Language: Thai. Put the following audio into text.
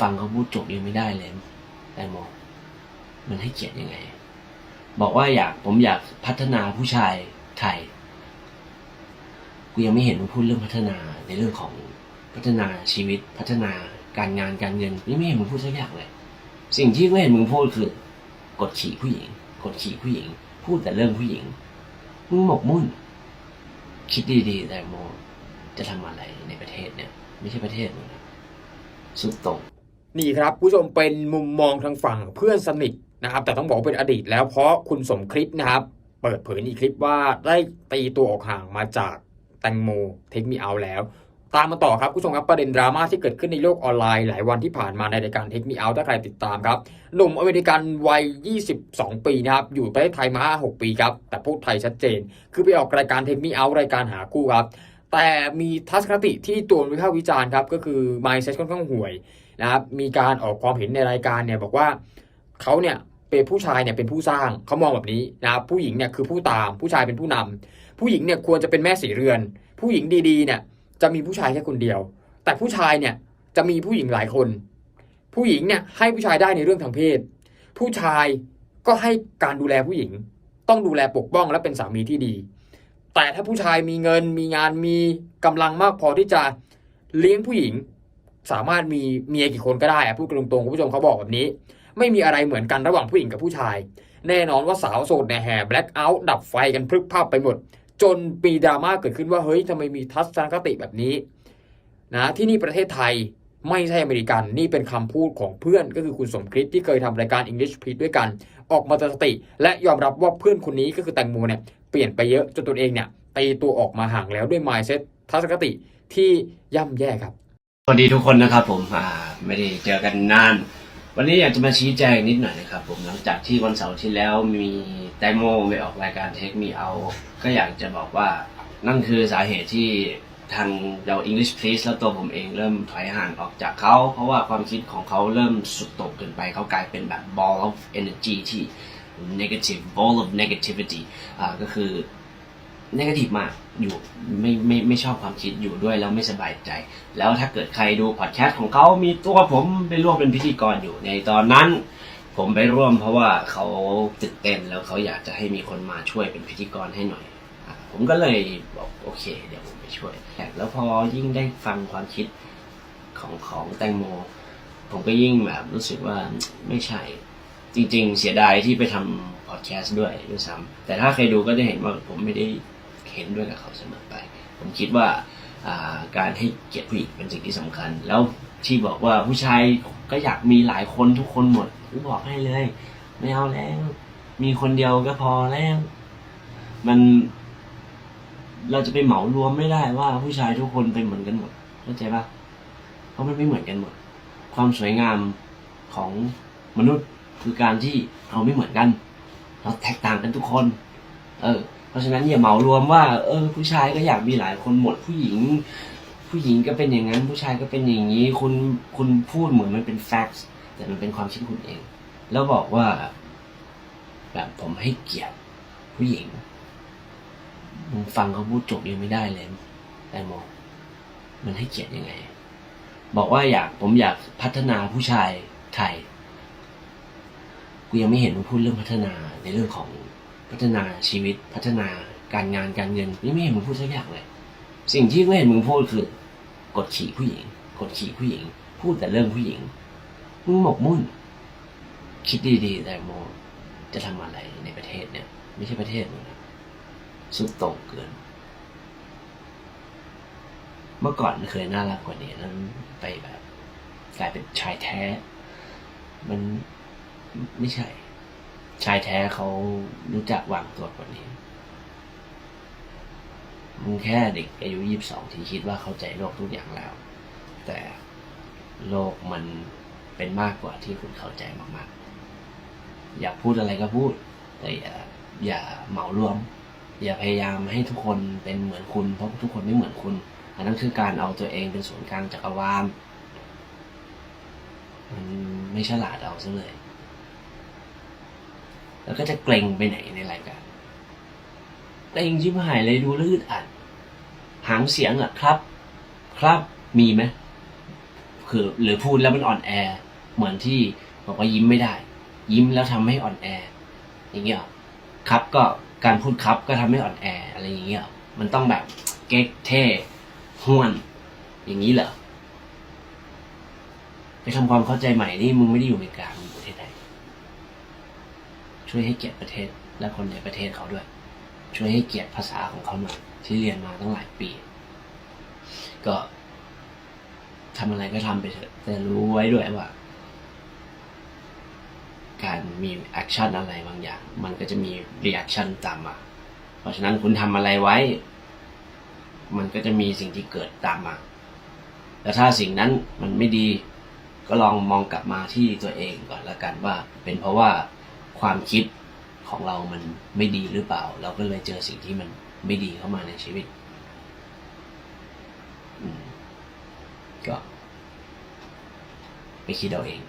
ฟังเขาพูดจบยังไม่ได้เลยแตงโมมันให้เกียรติยังไง บอกว่าอยากผมอยากพัฒนาผู้ชายไทยกูยังไม่เห็นมึงพูดเรื่องพัฒนาในเรื่องของพัฒนาชีวิตพัฒนาการงานการเงินยังไม่เห็นมึงพูดสักอย่างเลย สิ่งที่กูเห็นมึงพูดคือ กดขี่ผู้หญิง กดขี่ผู้หญิง พูดแต่เรื่องผู้หญิงมึงหมกมุ่น คิดดีๆแตงโมจะทำอะไรในประเทศเนี่ย ไม่ใช่ประเทศมึงสุดตรง นี่ครับผู้ชมเป็นมุมมองทางฝั่งเพื่อนสนิทนะครับ แต่ต้องบอกเป็นอดีตแล้วเพราะคุณสมคลิปนะครับ เปิดเผยในคลิปว่าได้ตีตัวออกห่างมาจากแตงโมเทคมีเอาแล้ว ตามมาต่อครับผู้ชมครับประเด็นดราม่าที่เกิดขึ้นในโลกออนไลน์หลายวันที่ผ่านมาในรายการเทคมีเอาถ้าใครติดตามครับหนุ่มอเมริกันวัย 22 ปีนะครับ อยู่ประเทศไทยมา6ปีครับ แต่พูดไทยชัดเจน คือไปออกรายการเทคมีเอารายการหาคู่ครับ แต่มีทัศนคติที่ตัววิพากษ์วิจารณ์ครับก็คือ mindset ค่อนข้างห่วยนะครับมีการออกความเห็นในรายการเนี่ยบอกว่าเขาเนี่ยเป็นผู้ชายเนี่ยเป็นผู้สร้างเขามองแบบนี้นะครับผู้หญิงเนี่ยคือผู้ตามผู้ชายเป็นผู้นำผู้หญิงเนี่ยควรจะเป็นแม่สีเรือน ผู้หญิงดีๆเนี่ยจะมีผู้ชายแค่คนเดียว แต่ผู้ชายเนี่ยจะมีผู้หญิงหลายคน ผู้หญิงเนี่ยให้ผู้ชายได้ในเรื่องทางเพศ ผู้ชายก็ให้การดูแลผู้หญิง ต้องดูแลปกป้องและเป็นสามีที่ดี แต่ถ้าผู้ชายมีเงินมีงานมีกำลังมากพอที่จะเลี้ยงผู้หญิง สามารถมีเมียกี่คนก็ได้อะพูดตรงๆคุณผู้ชมเขาบอกแบบนี้ ไม่มีอะไรเหมือนกันระหว่างผู้หญิงกับผู้ชาย แน่นอนว่าสาวโสดเนี่ยแห่แบล็คเอาท์ดับไฟกันพรึบพรับไปหมด จนปีดราม่าเกิดขึ้นว่าเฮ้ยทำไมมีทัศนคติแบบนี้นะที่นี่ประเทศไทยไม่ใช่อเมริกันนี่เป็นคำพูดของเพื่อนก็คือคุณสมคริสที่เคยทำรายการ English p e ด้วยกัน ออกมาตือนสติ และยอมรับว่าเพื่อนคนนี้ก็คือแตงโมเนี่ย เปลี่ยนไปเยอะจนตนเองเนี่ยตีตัวออกมาห่างแล้วด้วย mindset ทัศนคติที่ย่ำแย่ครับ สวัสดีทุกคนนะครับผมอ่าไม่ได้เจอกันนาน วันนี้อยากจะมาชี้แจงนิดหน่อยนะครับผมหลังจากที่วันเสาร์ที่แล้วมีแตงโมไปออกรายการเทคมีเอา ก็อยากจะบอกว่านั่นคือสาเหตุที่ทางเรา English Please แล้วตัวผมเองเริ่มถอยห่างออกจากเขา เพราะว่าความคิดของเขาเริ่มสุดโต่งเกินไปเขากลายเป็นแบบ ball of energy ที่ negative ball of negativity อ่าก็คือ negative มากอยู่ไม่ไม่ไม่ชอบความคิดอยู่ด้วยแล้วไม่สบายใจ แล้วถ้าเกิดใครดูพอดแคสต์ของเขามีตัวผมไปร่วมเป็นพิธีกรอยู่ในตอนนั้น ผมไปร่วมเพราะว่าเขาตื่นเต้นแล้วเขาอยากจะให้มีคนมาช่วยเป็นพิธีกรให้หน่อยอะผมก็เลยบอกโอเค เดี๋ยวผมไปช่วย แล้วพอยิ่งได้ฟังความคิดของของแตงโม ผมก็ยิ่งแบบรู้สึกว่าไม่ใช่ จริง ๆ เสียดายที่ไปทำพอดแคสต์ด้วยด้วยซ้ำแต่ถ้าใครดูก็จะเห็นว่าผมไม่ได้เห็นด้วยกับเขาเสมอไป ผมคิดว่าการให้เกียรติผู้หญิงเป็นสิ่งที่สำคัญ แล้วที่บอกว่าผู้ชายก็อยากมีหลายคนทุกคนหมดผมบอกให้เลย ไม่เอาแล้ว มีคนเดียวก็พอแล้ว มันเราจะไปเหมารวมไม่ได้ว่าผู้ชายทุกคนเป็นเหมือนกันหมดเข้าใจปะเพราะมันไม่เหมือนกันหมด ความสวยงามของมนุษย์ คือการที่เราไม่เหมือนกัน เราแตกต่างกันทุกคน เออ เพราะฉะนั้นอย่าเหมารวมว่า เออ ผู้ชายก็อยากมีหลายคนหมดผู้หญิง ผู้หญิงก็เป็นอย่างนั้น ผู้ชายก็เป็นอย่างนี้ คุณคุณพูดเหมือนมันเป็นแฟกต์แต่มันเป็นความคิดคุณเอง แล้วบอกว่าแบบผมให้เกียรติผู้หญิงมึงฟังเขาพูดจบยังไม่ได้เลยแตงโมมันให้เกียรติยังไง บอกว่าอยากผมอยากพัฒนาผู้ชายไทย กูยังไม่เห็นมึงพูดเรื่องพัฒนาในเรื่องของพัฒนาชีวิตพัฒนาการงานการเงินยังไม่เห็นมึงพูดสักอย่างเลย สิ่งที่กูเห็นมึงพูดคือกดขี่ผู้หญิง กดขี่ผู้หญิง พูดแต่เรื่องผู้หญิงมึงหมกมุ่น คิดดีๆแตงโมจะทำอะไรในประเทศเนี่ย ไม่ใช่ประเทศมึงสุดโต่งเกิน เมื่อก่อนเคยน่ารักกว่านี้นั้นไปแบบกลายเป็นชายแท้ มัน ไม่ใช่ ชายแท้เขารู้จักวางตัวกว่านี้มึงแค่เด็กอายุยี่สิบสองที่คิดว่าเข้าใจโลกทุกอย่างแล้ว แต่โลกมันเป็นมากกว่าที่คุณเข้าใจมากๆ อยากพูดอะไรก็พูด แต่อย่าอย่าเหมารวม อย่าพยายามให้ทุกคนเป็นเหมือนคุณ เพราะทุกคนไม่เหมือนคุณ อันนั้นคือการเอาตัวเองเป็นศูนย์กลางจักรวาลมันไม่ฉลาดเอาซะเลย แล้วก็จะเกรงไปไหนในรายการเกรงชิบหายเลยดูแลืดอัดหางเสียงอะครับ ครับมีไหมคือหรือพูดแล้วมันอ่อนแอ เหมือนที่บอกว่ายิ้มไม่ได้ ยิ้มแล้วทำให้อ่อนแอ อย่างเงี้ยครับก็การพูดครับก็ทำให้อ่อนแออะไรอย่างเงี้ยมันต้องแบบเก๊กเท่ห้วน อย่างนี้เหรอไปทำความเข้าใจใหม่นี่มึงไม่ได้อยู่อเมริกามึงอยู่ประเทศไทย ช่วยให้เกียรติประเทศและคนในประเทศเขาด้วย ช่วยให้เกียรติภาษาของเขาหน่อยที่เรียนมาตั้งหลายปี ก็ทำอะไรก็ทำไปเถอะแต่รู้ไว้ด้วยว่า การมีแอคชั่นอะไรบางอย่าง มันก็จะมีรีแอคชั่นตามมา เพราะฉะนั้นคุณทำอะไรไว้ มันก็จะมีสิ่งที่เกิดตามมา แต่ถ้าสิ่งนั้นมันไม่ดี ก็ลองมองกลับมาที่ตัวเองก่อนละกันว่า เป็นเพราะว่า ความคิดของเรามันไม่ดีหรือเปล่า เราก็เลยเจอสิ่งที่มันไม่ดีเข้ามาในชีวิตก็ไปคิดเอาเอง